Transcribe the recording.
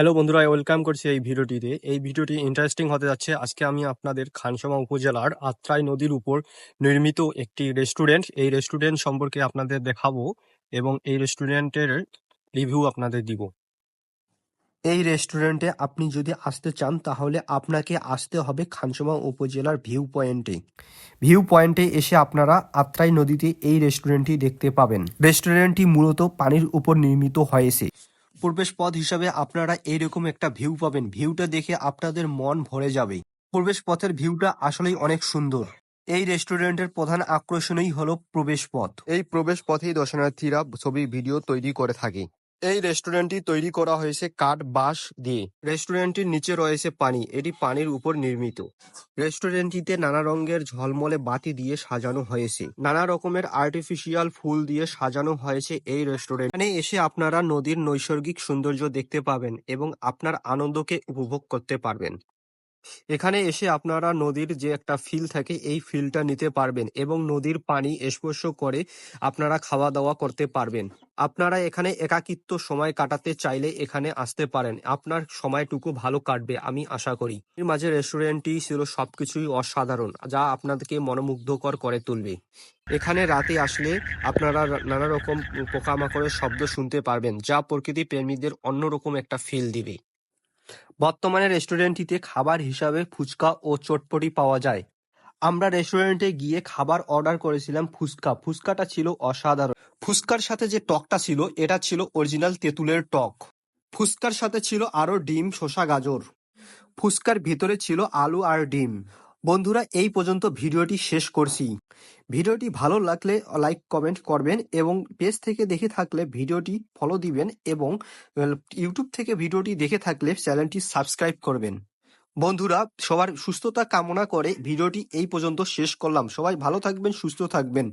Hello বন্ধুরা welcome করছি এই ভিডিওটিতে। এই ভিডিওটি ইন্টারেস্টিং হতে যাচ্ছে। আজকে আমি আপনাদের খানসামা উপজেলার আত্রাই নদীর উপর নির্মিত একটি রেস্টুরেন্ট এই রেস্টুরেন্ট সম্পর্কে আপনাদের দেখাবো এবং এই রেস্টুরেন্টের রিভিউ আপনাদের দিব। এই রেস্টুরেন্টে আপনি যদি আসতে চান, তাহলে আপনাকে আসতে হবে খানসামা উপজেলার ভিউ পয়েন্টে ভিউ পয়েন্টে এসে আপনারা আত্রাই নদীতে এই রেস্টুরেন্টটি দেখতে পাবেন। রেস্টুরেন্টটি মূলত পানির উপর নির্মিত হয়েছে। প্রবেশ পথ হিসাবে আপনারা এইরকম একটা ভিউ পাবেন। ভিউটা দেখে আপনাদের মন ভরে যাবে। প্রবেশ পথের ভিউটা আসলেই অনেক সুন্দর। এই রেস্টুরেন্টের প্রধান আকর্ষণই হলো প্রবেশ পথ এই প্রবেশ পথেই দর্শনার্থীরা ছবি ভিডিও তৈরি করে থাকে। এই রেস্টুরেন্টটি তৈরি করা হয়েছে কাঠ, বাঁশ দিয়ে। রেস্টুরেন্টটির নিচে রয়েছে পানি। এটি পানির উপর নির্মিত। রেস্টুরেন্টটিতে নানা রঙের ঝলমলে বাতি দিয়ে সাজানো হয়েছে। নানা রকমের আর্টিফিশিয়াল ফুল দিয়ে সাজানো হয়েছে এই রেস্টুরেন্ট এখানে এসে আপনারা নদীর নৈসর্গিক সৌন্দর্য দেখতে পাবেন এবং আপনার আনন্দকে উপভোগ করতে পারবেন। এখানে এসে আপনারা নদীর যে একটা ফিল থাকে, এই ফিলটা নিতে পারবেন এবং নদীর পানি স্পর্শ করে আপনারা খাওয়া দাওয়া করতে পারবেন। আপনারা এখানে একাকিত্ব সময় কাটাতে চাইলে এখানে আসতে পারেন। আপনার সময়টুকু ভালো কাটবে, আমি আশা করি। এর মাঝে রেস্টুরেন্টটি ছিল সবকিছুই অসাধারণ, যা আপনাদেরকে মনোমুগ্ধকর করে তুলবে। এখানে রাতে আসলে আপনারা নানা রকম পোকামাকড়ের শব্দ শুনতে পারবেন, যা প্রকৃতি প্রেমীদের অন্যরকম একটা ফিল দিবে। বর্তমানে রেস্টুরেন্টটিতে খাবার হিসাবে ফুচকা ও চটপটি পাওয়া যায়। আমরা রেস্টুরেন্টে গিয়ে খাবার অর্ডার করেছিলাম ফুচকা। ফুচকাটা ছিল অসাধারণ। ফুচকার সাথে যে টকটা ছিল, এটা ছিল অরিজিনাল তেঁতুলের টক। ফুচকার সাথে ছিল আরও ডিম, শসা, গাজর। ফুচকার ভিতরে ছিল আলু আর ডিম। বন্ধুরা, এই পর্যন্ত ভিডিওটি শেষ করছি। ভিডিওটি ভালো লাগলে লাইক কমেন্ট করবেন এবং পেজ থেকে দেখে থাকলে ভিডিওটি ফলো দিবেন এবং ইউটিউব থেকে ভিডিওটি দেখে থাকলে চ্যানেলটি সাবস্ক্রাইব করবেন। বন্ধুরা, সবার সুস্থতা কামনা করে ভিডিওটি এই পর্যন্ত শেষ করলাম। সবাই ভালো থাকবেন, সুস্থ থাকবেন।